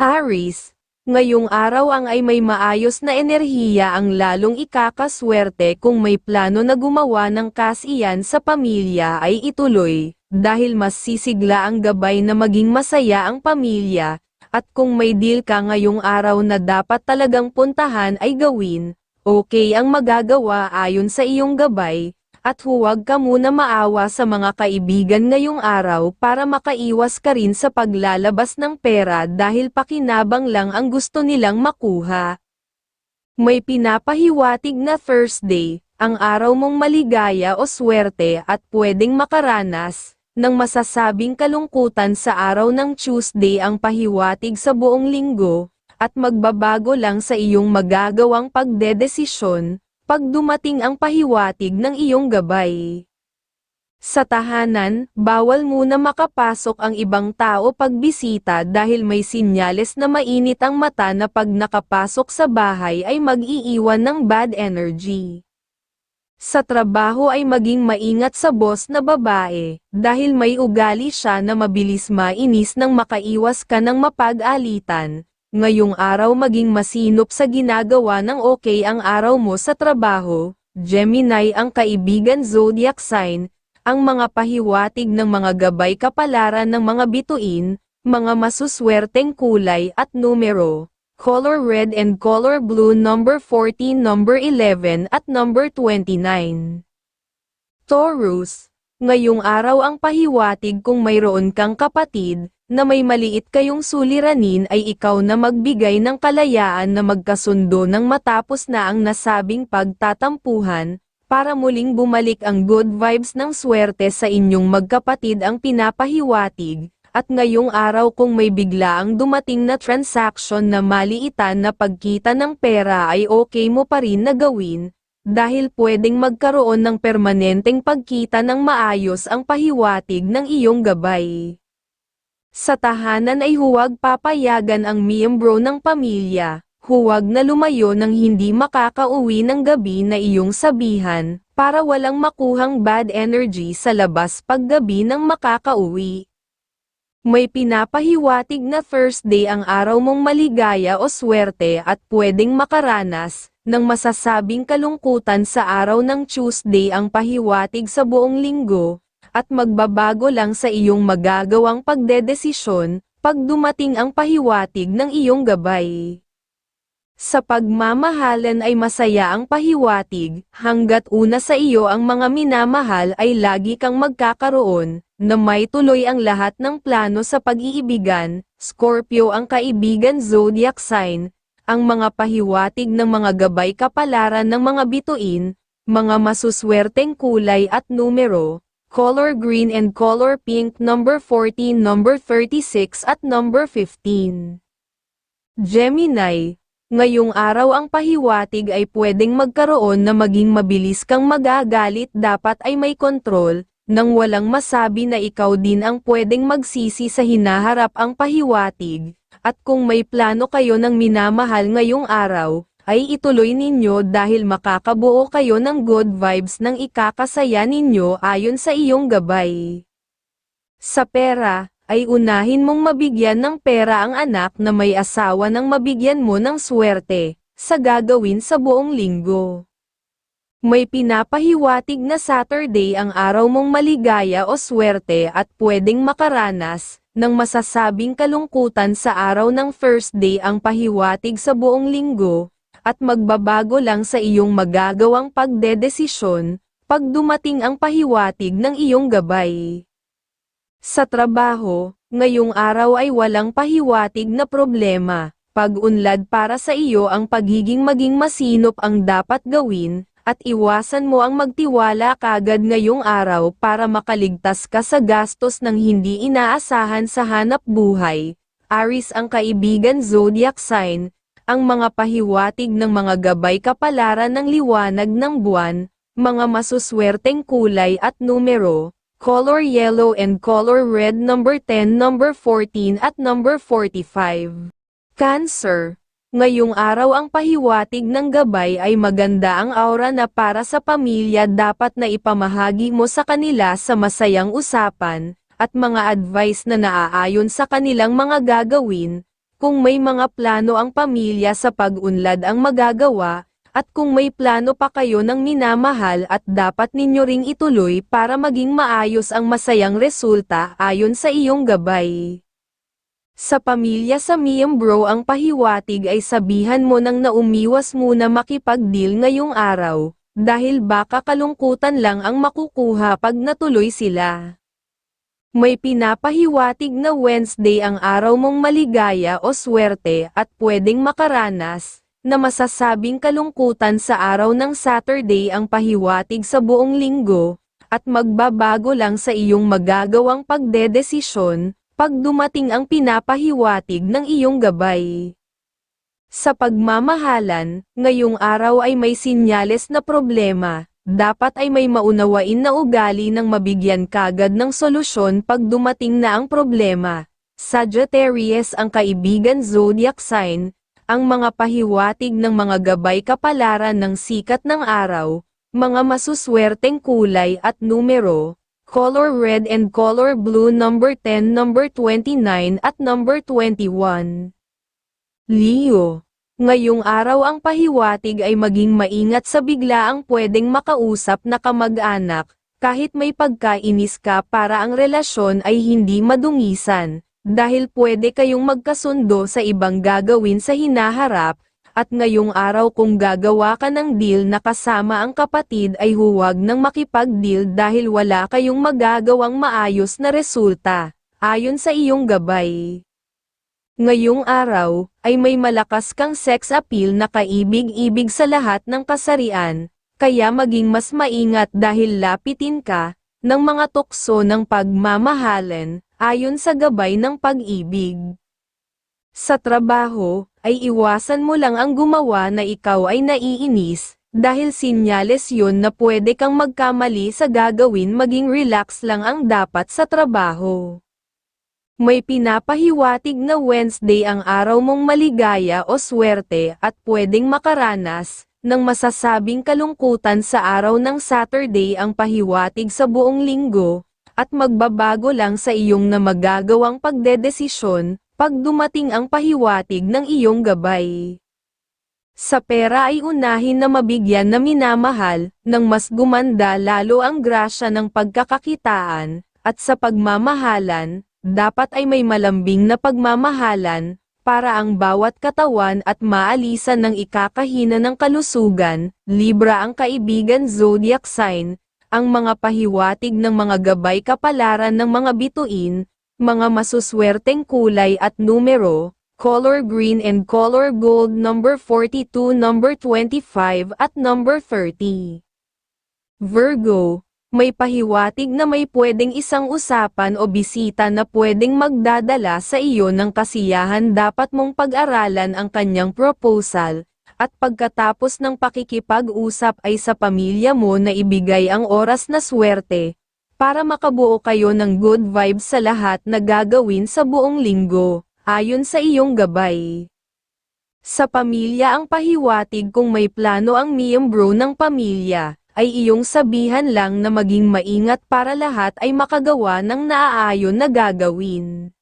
Aris, ngayong araw ang ay may maayos na enerhiya ang lalong ikakaswerte kung may plano na gumawa ng kasiyan sa pamilya ay ituloy, dahil mas sisigla ang gabay na maging masaya ang pamilya, at kung may deal ka ngayong araw na dapat talagang puntahan ay gawin, okay ang magagawa ayon sa iyong gabay, at huwag ka muna maawa sa mga kaibigan ngayong araw para makaiwas ka rin sa paglalabas ng pera dahil pakinabang lang ang gusto nilang makuha. May pinapahiwatig na Thursday, ang araw mong maligaya o swerte at pwedeng makaranas, ng masasabing kalungkutan sa araw ng Tuesday ang pahiwatig sa buong linggo, at magbabago lang sa iyong magagawang pagdedesisyon, pag dumating ang pahiwatig ng iyong gabay. Sa tahanan, bawal muna makapasok ang ibang tao pagbisita dahil may sinyales na mainit ang mata na pag nakapasok sa bahay ay mag-iiwan ng bad energy. Sa trabaho ay maging maingat sa boss na babae, dahil may ugali siya na mabilis mainis nang makaiwas ka ng mapag-alitan, ngayong araw maging masinop sa ginagawa ng okay ang araw mo sa trabaho, Gemini ang kaibigan zodiac sign, ang mga pahiwatig ng mga gabay kapalaran ng mga bituin, mga masuswerteng kulay at numero, color red and color blue number 14 number 11 at number 29. Taurus, ngayong araw ang pahiwatig kung mayroon kang kapatid, na may maliit kayong suliranin ay ikaw na magbigay ng kalayaan na magkasundo ng matapos na ang nasabing pagtatampuhan, para muling bumalik ang good vibes ng swerte sa inyong magkapatid ang pinapahiwatig, at ngayong araw kung may biglaang dumating na transaction na maliitan na pagkita ng pera ay okay mo pa rin na gawin, dahil pwedeng magkaroon ng permanenteng pagkita ng maayos ang pahiwatig ng iyong gabay. Sa tahanan ay huwag papayagan ang miyembro ng pamilya, huwag na lumayo ng hindi makakauwi ng gabi na iyong sabihan, para walang makuhang bad energy sa labas paggabi ng makakauwi. May pinapahiwatig na Thursday ang araw mong maligaya o swerte at pwedeng makaranas, ng masasabing kalungkutan sa araw ng Tuesday ang pahiwatig sa buong linggo, at magbabago lang sa iyong magagawang pagdedesisyon, pag dumating ang pahiwatig ng iyong gabay. Sa pagmamahalan ay masaya ang pahiwatig, hanggat una sa iyo ang mga minamahal ay lagi kang magkakaroon, na may tuloy ang lahat ng plano sa pag-iibigan, Scorpio ang kaibigan zodiac sign, ang mga pahiwatig ng mga gabay kapalaran ng mga bituin, mga masuswerteng kulay at numero, color green and color pink number 14 number 36 at number 15. Gemini, ngayong araw ang pahiwatig ay pwedeng magkaroon na maging mabilis kang magagalit dapat ay may kontrol, nang walang masabi na ikaw din ang pwedeng magsisi sa hinaharap ang pahiwatig, at kung may plano kayo ng minamahal ngayong araw, ay ituloy ninyo dahil makakabuo kayo ng good vibes ng ikakasaya ninyo ayon sa iyong gabay. Sa pera, ay unahin mong mabigyan ng pera ang anak na may asawa nang mabigyan mo ng swerte, sa gagawin sa buong linggo. May pinapahiwatig na Saturday ang araw mong maligaya o swerte at pwedeng makaranas, ng masasabing kalungkutan sa araw ng Thursday ang pahiwatig sa buong linggo, at magbabago lang sa iyong magagawang pagdedesisyon, pag dumating ang pahiwatig ng iyong gabay. Sa trabaho, ngayong araw ay walang pahiwatig na problema, pag-unlad para sa iyo ang pagiging maging masinop ang dapat gawin, at iwasan mo ang magtiwala kagad ngayong araw para makaligtas ka sa gastos ng hindi inaasahan sa hanap buhay. Aris ang kaibigan zodiac sign, ang mga pahiwatig ng mga gabay kapalaran ng liwanag ng buwan, mga masuswerteng kulay at numero, color yellow and color red number 10 number 14 at number 45. Cancer, ngayong araw ang pahiwatig ng gabay ay maganda ang aura na para sa pamilya dapat na ipamahagi mo sa kanila sa masayang usapan, at mga advice na naaayon sa kanilang mga gagawin, kung may mga plano ang pamilya sa pag-unlad ang magagawa, at kung may plano pa kayo ng minamahal at dapat ninyo ring ituloy para maging maayos ang masayang resulta ayon sa iyong gabay. Sa pamilya sa miyembro ang pahiwatig ay sabihan mo nang naumiwas muna makipag-deal ngayong araw, dahil baka kalungkutan lang ang makukuha pag natuloy sila. May pinapahiwatig na Wednesday ang araw mong maligaya o swerte at pwedeng makaranas, na masasabing kalungkutan sa araw ng Saturday ang pahiwatig sa buong linggo, at magbabago lang sa iyong magagawang pagdedesisyon, pag dumating ang pinapahiwatig ng iyong gabay. Sa pagmamahalan, ngayong araw ay may sinyales na problema, dapat ay may maunawain na ugali ng mabigyan kagad ng solusyon pag dumating na ang problema. Sagittarius ang kaibigan zodiac sign, ang mga pahiwatig ng mga gabay kapalaran ng sikat ng araw, mga masuswerteng kulay at numero, color red and color blue number 10, number 29 at number 21. Leo. Ngayong araw ang pahiwatig ay maging maingat sa biglaang pwedeng makausap na kamag-anak, kahit may pagkainis ka para ang relasyon ay hindi madungisan, dahil pwede kayong magkasundo sa ibang gagawin sa hinaharap, at ngayong araw kung gagawa ka ng deal na kasama ang kapatid ay huwag nang makipag-deal dahil wala kayong magagawang maayos na resulta, ayon sa iyong gabay. Ngayong araw, ay may malakas kang sex appeal na kaibig-ibig sa lahat ng kasarian, kaya maging mas maingat dahil lapitin ka, ng mga tukso ng pagmamahalan, ayon sa gabay ng pag-ibig. Sa trabaho, ay iwasan mo lang ang gumawa na ikaw ay naiinis, dahil sinyales yun na pwede kang magkamali sa gagawin maging relax lang ang dapat sa trabaho. May pinapahiwatig na Wednesday ang araw mong maligaya o swerte at pwedeng makaranas, ng masasabing kalungkutan sa araw ng Saturday ang pahiwatig sa buong linggo, at magbabago lang sa iyong na magagawang pagdedesisyon, pag dumating ang pahiwatig ng iyong gabay. Sa pera ay unahin na mabigyan na minamahal, ng mas gumanda lalo ang grasya ng pagkakakitaan, at sa pagmamahalan, dapat ay may malambing na pagmamahalan, para ang bawat katawan at maalisan ng ikakahina ng kalusugan, Libra ang kaibigan zodiac sign, ang mga pahiwatig ng mga gabay kapalaran ng mga bituin, mga masuswerteng kulay at numero, color green and color gold number 42 number 25 at number 30. Virgo, may pahiwatig na may pwedeng isang usapan o bisita na pwedeng magdadala sa iyo ng kasiyahan dapat mong pag-aralan ang kanyang proposal, at pagkatapos ng pakikipag-usap ay sa pamilya mo na ibigay ang oras na swerte, para makabuo kayo ng good vibes sa lahat na gagawin sa buong linggo, ayon sa iyong gabay. Sa pamilya ang pahiwatig kung may plano ang miyembro ng pamilya ay iyong sabihan lang na maging maingat para lahat ay makagawa ng naaayon na gagawin.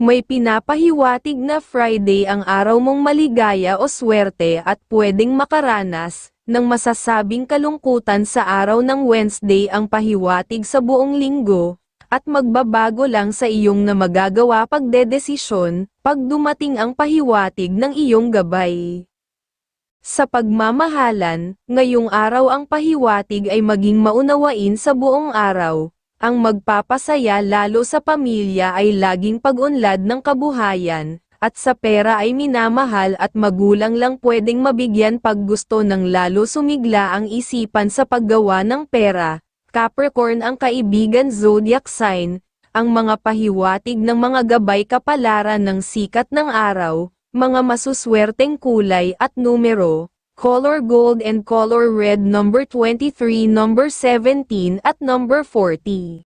May pinapahiwatig na Friday ang araw mong maligaya o swerte at pwedeng makaranas, ng masasabing kalungkutan sa araw ng Wednesday ang pahiwatig sa buong linggo, at magbabago lang sa iyong na magagawa pagdedesisyon, pag dumating ang pahiwatig ng iyong gabay. Sa pagmamahalan, ngayong araw ang pahiwatig ay maging maunawain sa buong araw. Ang magpapasaya lalo sa pamilya ay laging pag-unlad ng kabuhayan, at sa pera ay minamahal at magulang lang pwedeng mabigyan pag gusto ng lalo sumigla ang isipan sa paggawa ng pera. Capricorn ang kaibigan zodiac sign, ang mga pahiwatig ng mga gabay kapalaran ng sikat ng araw, mga masuswerteng kulay at numero, color gold and color red number 23 number 17 at number 40.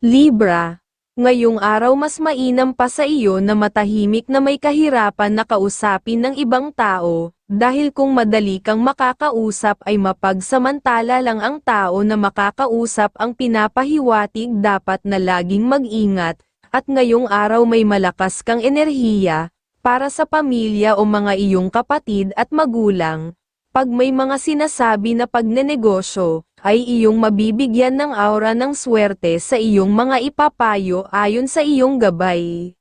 Libra, ngayong araw mas mainam pa sa iyo na matahimik na may kahirapan na kausapin ng ibang tao, dahil kung madali kang makakausap ay mapagsamantala lang ang tao na makakausap ang pinapahiwatig dapat na laging mag-ingat, at ngayong araw may malakas kang enerhiya, para sa pamilya o mga iyong kapatid at magulang. Pag may mga sinasabi na pagnenegosyo, ay iyong mabibigyan ng aura ng swerte sa iyong mga ipapayo ayon sa iyong gabay.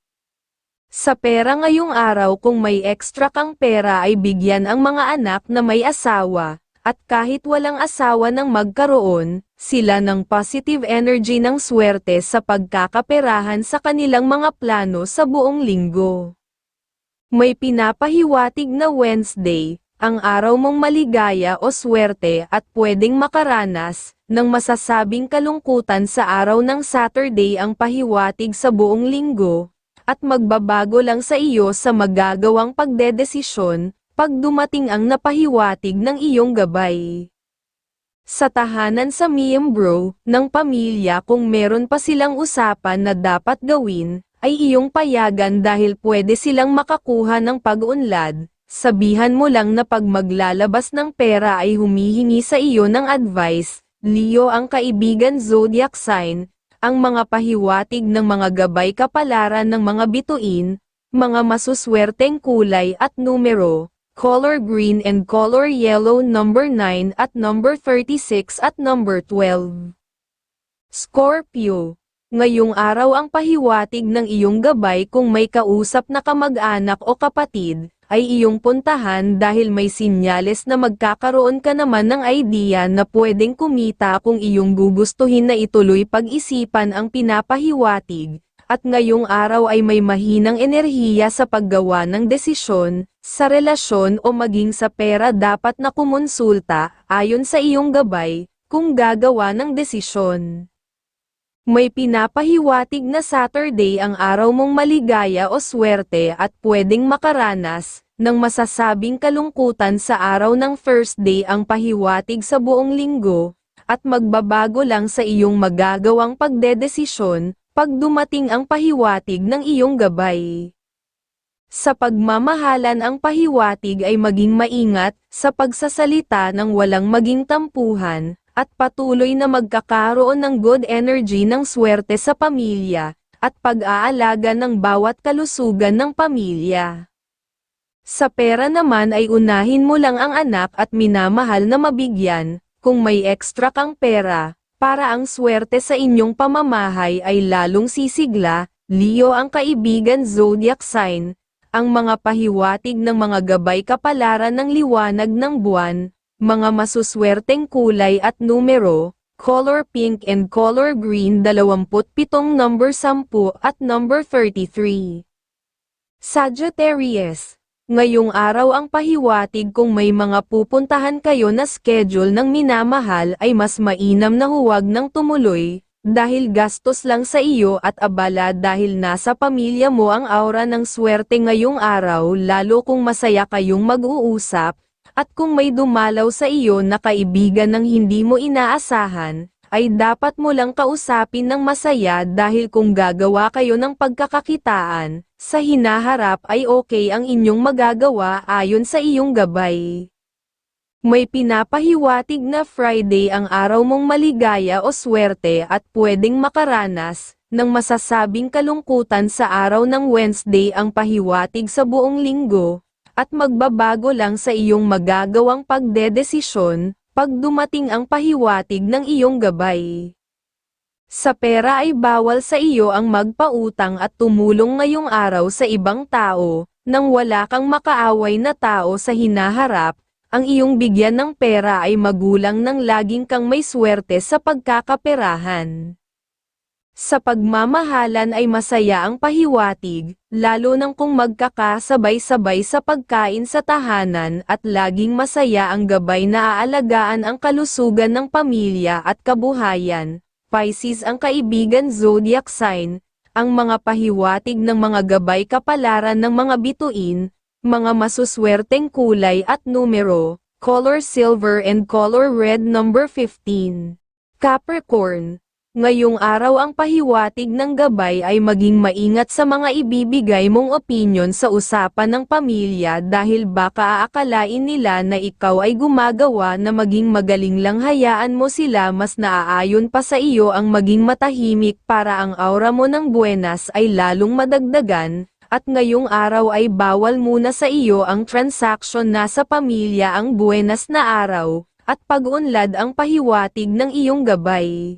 Sa pera ngayong araw kung may extra kang pera ay bigyan ang mga anak na may asawa, at kahit walang asawa nang magkaroon, sila ng positive energy ng swerte sa pagkakaperahan sa kanilang mga plano sa buong linggo. May pinapahiwatig na Wednesday, ang araw mong maligaya o swerte at pwedeng makaranas ng masasabing kalungkutan sa araw ng Saturday ang pahiwatig sa buong linggo, at magbabago lang sa iyo sa magagawang pagdedesisyon pag dumating ang napahiwatig ng iyong gabay. Sa tahanan sa miyembro ng pamilya kung meron pa silang usapan na dapat gawin, ay iyong payagan dahil pwede silang makakuha ng pag-unlad, sabihan mo lang na pag maglalabas ng pera ay humihingi sa iyo ng advice, Leo ang kaibigan zodiac sign, ang mga pahiwatig ng mga gabay kapalaran ng mga bituin, mga masuswerteng kulay at numero, color green and color yellow number 9 at number 36 at number 12. Scorpio Ngayong araw ang pahiwatig ng iyong gabay kung may kausap na kamag-anak o kapatid, ay iyong puntahan dahil may sinyales na magkakaroon ka naman ng idea na pwedeng kumita kung iyong gugustuhin na ituloy pag-isipan ang pinapahiwatig, at ngayong araw ay may mahinang enerhiya sa paggawa ng desisyon, sa relasyon o maging sa pera dapat na kumonsulta, ayon sa iyong gabay, kung gagawa ng desisyon. May pinapahiwatig na Saturday ang araw mong maligaya o swerte at pwedeng makaranas ng masasabing kalungkutan sa araw ng first day ang pahiwatig sa buong linggo, at magbabago lang sa iyong magagawang pagdedesisyon pag dumating ang pahiwatig ng iyong gabay. Sa pagmamahalan ang pahiwatig ay maging maingat sa pagsasalita ng walang maging tampuhan, at patuloy na magkakaroon ng good energy ng swerte sa pamilya, at pag-aalaga ng bawat kalusugan ng pamilya. Sa pera naman ay unahin mo lang ang anak at minamahal na mabigyan, kung may extra kang pera, para ang swerte sa inyong pamamahay ay lalong sisigla, Leo ang kaibigan zodiac sign, ang mga pahiwatig ng mga gabay kapalaran ng liwanag ng buwan, mga masuswerteng kulay at numero, color pink and color green 27 number 10 at number 33. Sagittarius, ngayong araw ang pahiwatig kung may mga pupuntahan kayo na schedule ng minamahal ay mas mainam na huwag nang tumuloy, dahil gastos lang sa iyo at abala dahil nasa pamilya mo ang aura ng swerte ngayong araw lalo kung masaya kayong mag-uusap, at kung may dumalaw sa iyo na kaibigan ng hindi mo inaasahan, ay dapat mo lang kausapin ng masaya dahil kung gagawa kayo ng pagkakakitaan, sa hinaharap ay okay ang inyong magagawa ayon sa iyong gabay. May pinapahiwatig na Friday ang araw mong maligaya o swerte at pwedeng makaranas, ng masasabing kalungkutan sa araw ng Wednesday ang pahiwatig sa buong linggo, at magbabago lang sa iyong magagawang pagdedesisyon, pag dumating ang pahiwatig ng iyong gabay. Sa pera ay bawal sa iyo ang magpautang at tumulong ngayong araw sa ibang tao, nang wala kang makaaway na tao sa hinaharap, ang iyong bigyan ng pera ay magulang ng laging kang may swerte sa pagkakaperahan. Sa pagmamahalan ay masaya ang pahiwatig, lalo nang kung magkakasabay-sabay sa pagkain sa tahanan at laging masaya ang gabay na aalagaan ang kalusugan ng pamilya at kabuhayan. Pisces ang kaibigan zodiac sign, ang mga pahiwatig ng mga gabay kapalaran ng mga bituin, mga masuswerteng kulay at numero, color silver and color red number 15. Capricorn Ngayong araw ang pahiwatig ng gabay ay maging maingat sa mga ibibigay mong opinyon sa usapan ng pamilya dahil baka aakalain nila na ikaw ay gumagawa na maging magaling lang hayaan mo sila mas naaayon pa sa iyo ang maging matahimik para ang aura mo ng buenas ay lalong madagdagan, at ngayong araw ay bawal muna sa iyo ang transaction na sa pamilya ang buenas na araw, at pag-unlad ang pahiwatig ng iyong gabay.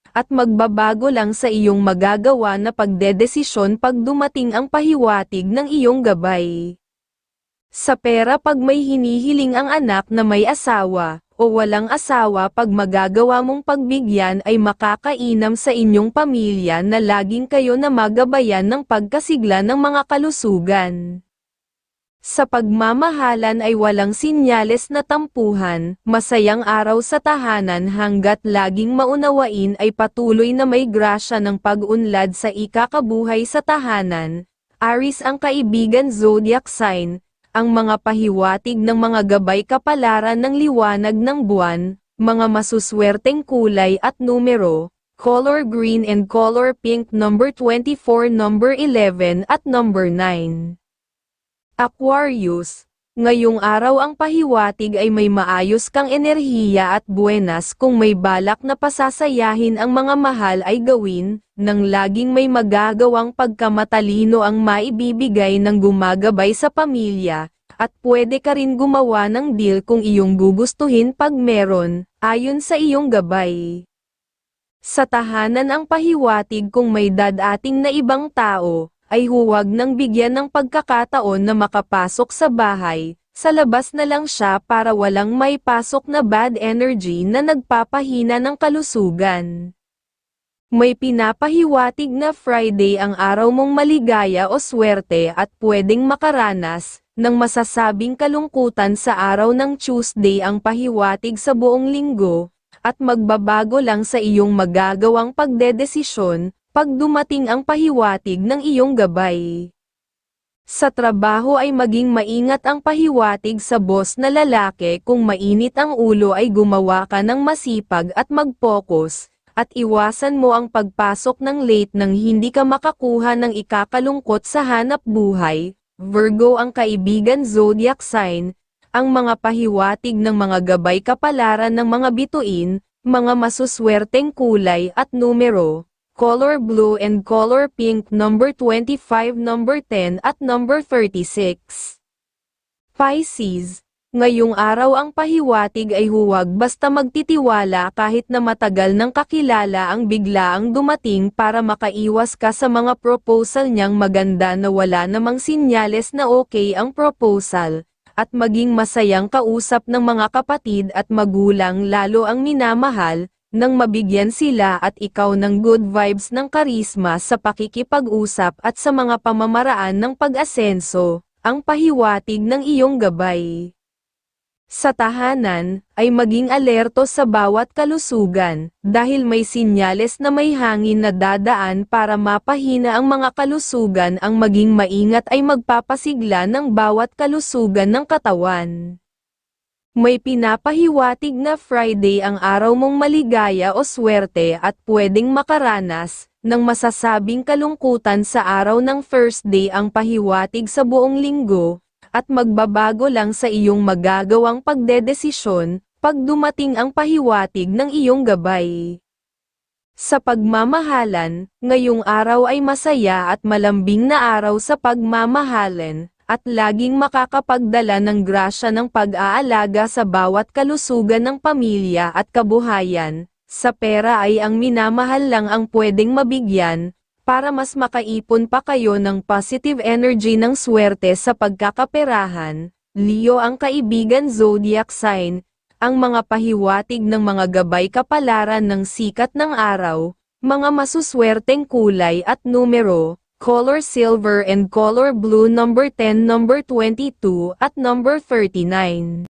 at magbabago lang sa iyong magagawa na pagdedesisyon pag dumating ang pahiwatig ng iyong gabay. Sa pera pag may hinihiling ang anak na may asawa, o walang asawa pag magagawa mong pagbigyan ay makakainam sa inyong pamilya na laging kayo na magabayan ng pagkasigla ng mga kalusugan. Sa pagmamahalan ay walang sinyales na tampuhan, masayang araw sa tahanan hanggat laging maunawain ay patuloy na may grasya ng pag-unlad sa ikakabuhay sa tahanan. Aris ang kaibigan zodiac sign, ang mga pahiwatig ng mga gabay kapalaran ng liwanag ng buwan, mga masuswerteng kulay at numero, color green and color pink number 24 number 11 at number 9. Aquarius, ngayong araw ang pahiwatig ay may maayos kang enerhiya at buenas kung may balak na pasasayahin ang mga mahal ay gawin, nang laging may magagawang pagkamatalino ang maibibigay ng gumagabay sa pamilya, at pwede ka rin gumawa ng deal kung iyong gugustuhin pag meron, ayon sa iyong gabay. Sa tahanan ang pahiwatig kung may dadating na ibang tao, ay huwag nang bigyan ng pagkakataon na makapasok sa bahay, sa labas na lang siya para walang may pasok na bad energy na nagpapahina ng kalusugan. May pinapahiwatig na Friday ang araw mong maligaya o swerte at pwedeng makaranas, ng masasabing kalungkutan sa araw ng Tuesday ang pahiwatig sa buong linggo, at magbabago lang sa iyong magagawang pagdedesisyon, pag dumating ang pahiwatig ng iyong gabay. Sa trabaho ay maging maingat ang pahiwatig sa boss na lalaki kung mainit ang ulo ay gumawa ka ng masipag at mag-focus, at iwasan mo ang pagpasok ng late nang hindi ka makakuha ng ikakalungkot sa hanap buhay. Virgo ang kaibigan zodiac sign, ang mga pahiwatig ng mga gabay kapalaran ng mga bituin, mga masuswerteng kulay at numero, color blue and color pink number 25 number 10 at number 36. Pisces, ngayong araw ang pahiwatig ay huwag basta magtitiwala kahit na matagal ng kakilala ang biglaang dumating para makaiwas ka sa mga proposal niyang maganda na wala namang sinyales na okay ang proposal, at maging masayang kausap ng mga kapatid at magulang lalo ang minamahal, nang mabigyan sila at ikaw ng good vibes ng karisma sa pakikipag-usap at sa mga pamamaraan ng pag-asenso, ang pahiwatig ng iyong gabay. Sa tahanan, ay maging alerto sa bawat kalusugan, dahil may sinyales na may hangin na dadaan para mapahina ang mga kalusugan ang maging maingat ay magpapasigla ng bawat kalusugan ng katawan. May pinapahiwatig na Friday ang araw mong maligaya o swerte at pwedeng makaranas, ng masasabing kalungkutan sa araw ng Thursday ang pahiwatig sa buong linggo, at magbabago lang sa iyong magagawang pagdedesisyon, pag dumating ang pahiwatig ng iyong gabay. Sa pagmamahalan, ngayong araw ay masaya at malambing na araw sa pagmamahalan, at laging makakapagdala ng grasya ng pag-aalaga sa bawat kalusugan ng pamilya at kabuhayan. Sa pera ay ang minamahal lang ang pwedeng mabigyan, para mas makaipon pa kayo ng positive energy ng swerte sa pagkakaperahan. Leo ang kaibigan zodiac sign, ang mga pahiwatig ng mga gabay kapalaran ng sikat ng araw, mga masuswerteng kulay at numero, color silver and color blue number 10 number 22 at number 39.